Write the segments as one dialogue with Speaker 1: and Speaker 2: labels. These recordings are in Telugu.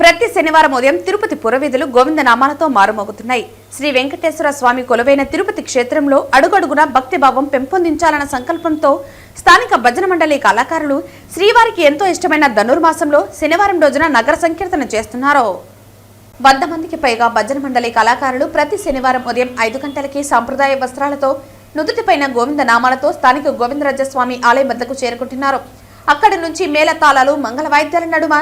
Speaker 1: ప్రతి శనివారం ఉదయం తిరుపతి పురవీధులు గోవింద నామాలతో మారుమోగుతున్నాయి. శ్రీ వెంకటేశ్వర స్వామి కొలువైన తిరుపతి క్షేత్రంలో అడుగడుగున భక్తిభావం పెంపొందించాలన్న సంకల్పంతో స్థానిక భజన మండలి కళాకారులు శ్రీవారికి ఎంతో ఇష్టమైన ధనుర్మాసంలో శనివారం రోజున నగర సంకీర్తన చేస్తున్నారు. వంద మందికి పైగా భజన మండలి కళాకారులు ప్రతి శనివారం ఉదయం ఐదు గంటలకి సాంప్రదాయ వస్త్రాలతో నుదుటిపైన గోవింద నామాలతో స్థానిక గోవిందరాజస్వామి ఆలయం వద్దకు చేరుకుంటున్నారు. అక్కడి నుంచి మేళతాళాలు మంగళ వాయిద్యాల నడుమ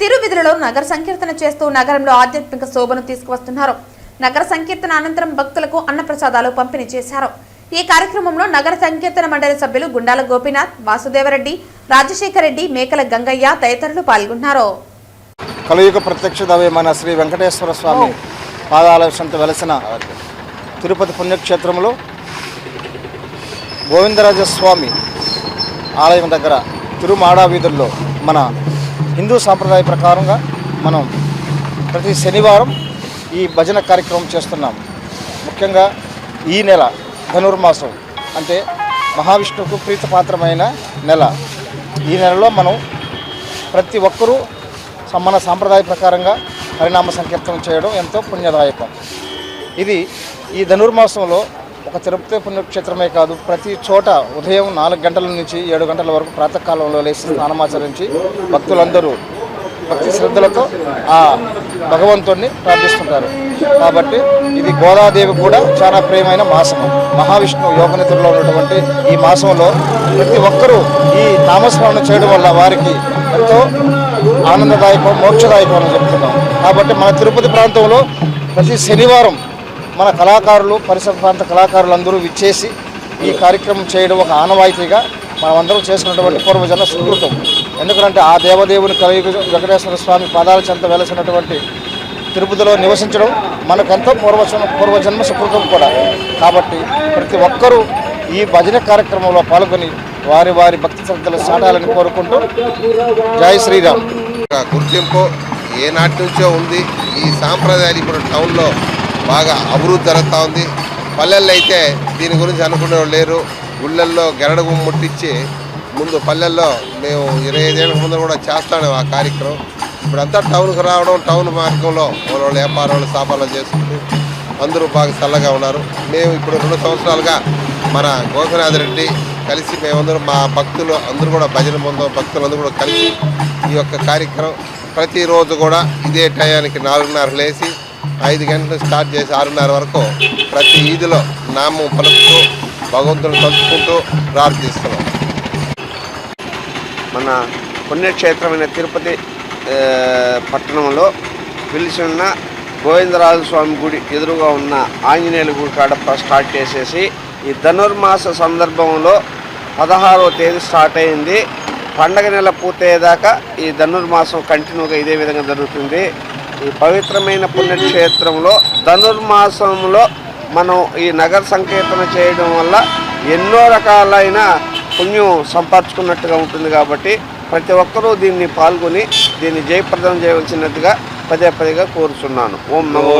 Speaker 1: తిరువిధులలో నగర సంకీర్తన చేస్తూ నగరంలో ఆధ్యాత్మిక శోభను తీసుకువస్తున్నారు. నగర సంకీర్తన అనంతరం భక్తులకు అన్నప్రసాదాలు పంపిణీ చేశారు. ఈ కార్యక్రమంలో నగర సంకీర్తన మండలి సభ్యులు గుండాల గోపీనాథ్ వాసుదేవరెడ్డి రాజశేఖర రెడ్డి మేకల గంగయ్య తదితరులు పాల్గొన్నారు.
Speaker 2: కలియుగ ప్రత్యక్ష దైవమైన శ్రీ వెంకటేశ్వర స్వామి పాదాల వెలసిన తిరుపతి పుణ్యక్షేత్రంలో గోవిందరాజస్వామి ఆలయం దగ్గర తిరుమాడా వీధుల్లో మన హిందూ సాంప్రదాయ ప్రకారంగా మనం ప్రతి శనివారం ఈ భజన కార్యక్రమం చేస్తున్నాం. ముఖ్యంగా ఈ నెల ధనుర్మాసం అంటే మహావిష్ణువుకు ప్రీతిపాత్రమైన నెల. ఈ నెలలో మనం ప్రతి ఒక్కరూ మన సాంప్రదాయ ప్రకారంగా హరినామ సంకీర్తనం చేయడం ఎంతో పుణ్యదాయకం. ఇది ఈ ధనుర్మాసంలో ఒక తిరుపతి పుణ్యక్షేత్రమే కాదు ప్రతి చోట ఉదయం నాలుగు గంటల నుంచి ఏడు గంటల వరకు ప్రాతకాలంలో లేచి స్నానమాచరించి భక్తులందరూ భక్తి శ్రద్ధలతో ఆ భగవంతుణ్ణి ప్రార్థిస్తుంటారు. కాబట్టి ఇది గోదాదేవి కూడా చాలా ప్రియమైన మాసము. మహావిష్ణువు యోగనితుల్లో ఉన్నటువంటి ఈ మాసంలో ప్రతి ఒక్కరూ ఈ నామస్మరణ చేయడం వల్ల వారికి ఎంతో ఆనందదాయకం మోక్షదాయకం అని చెప్తున్నాం. కాబట్టి మన తిరుపతి ప్రాంతంలో ప్రతి శనివారం మన కళాకారులు పరిసర ప్రాంత కళాకారులు అందరూ విచ్చేసి ఈ కార్యక్రమం చేయడం ఒక ఆనవాయితీగా మనమందరం చేసుకున్నటువంటి పూర్వజన సుకృతం. ఎందుకంటే ఆ దేవదేవుని కలియుగ వెంకటేశ్వర స్వామి పాదాల చెంత వెలసినటువంటి తిరుపతిలో నివసించడం మనకెంతో పూర్వజన పూర్వజన్మ సుకృతం కూడా. కాబట్టి ప్రతి ఒక్కరూ ఈ భజన కార్యక్రమంలో పాల్గొని వారి వారి భక్తి శ్రద్ధలు సాటాలని కోరుకుంటూ జై శ్రీరామ్.
Speaker 3: గుర్తింపు ఏనాటి నుంచో ఉంది. ఈ సాంప్రదాయాలు ఇప్పుడు టౌన్లో బాగా అభివృద్ధి జరుగుతూ ఉంది. పల్లెల్లో అయితే దీని గురించి అనుకునేవాళ్ళు లేరు. గుళ్ళల్లో గెరడగు ముట్టించి ముందు పల్లెల్లో మేము ఇరవై ఐదేళ్ళ ముందు కూడా చేస్తాను ఆ కార్యక్రమం. ఇప్పుడంతా టౌన్కి రావడం టౌన్ మార్గంలో వాళ్ళ వాళ్ళ వ్యాపారాలు వ్యాపారాలు చేసుకుంటూ అందరూ బాగా చల్లగా ఉన్నారు. మేము ఇప్పుడు రెండు సంవత్సరాలుగా మన గోపినాథ్ రెడ్డి కలిసి మేమందరం మా భక్తులు అందరూ కూడా భజన బృందం భక్తులందరూ కూడా కలిసి ఈ యొక్క కార్యక్రమం ప్రతిరోజు కూడా ఇదే టయానికి నాలుగున్నర లేచి ఐదు గంటలు స్టార్ట్ చేసి ఆరున్నర వరకు ప్రతి ఈదిలో నామం పలుకుతూ భగవంతుని తలుచుకుంటూ ప్రార్థిస్తున్నాం.
Speaker 4: మన పుణ్యక్షేత్రమైన తిరుపతి పట్టణంలో పిలిచి ఉన్న గోవిందరాజు స్వామి గుడి ఎదురుగా ఉన్న ఆంజనేయుల గుడి కాడ స్టార్ట్ చేసేసి ఈ ధనుర్మాస సందర్భంలో పదహారవ తేదీ స్టార్ట్ అయింది. పండగ నెల పూర్తయ్యేదాకా ఈ ధనుర్మాసం కంటిన్యూగా ఇదే విధంగా జరుగుతుంది. ఈ పవిత్రమైన పుణ్యక్షేత్రంలో ధనుర్మాసంలో మనం ఈ నగర సంకీర్తన చేయడం వల్ల ఎన్నో రకాలైన పుణ్యం సంపాదించుకున్నట్టుగా ఉంటుంది కాబట్టి ప్రతి ఒక్కరూ దీన్ని పాల్గొని దీన్ని జయప్రదం చేయవలసినట్టుగా పదే పదేగా కోరుచున్నాను. ఓం నమో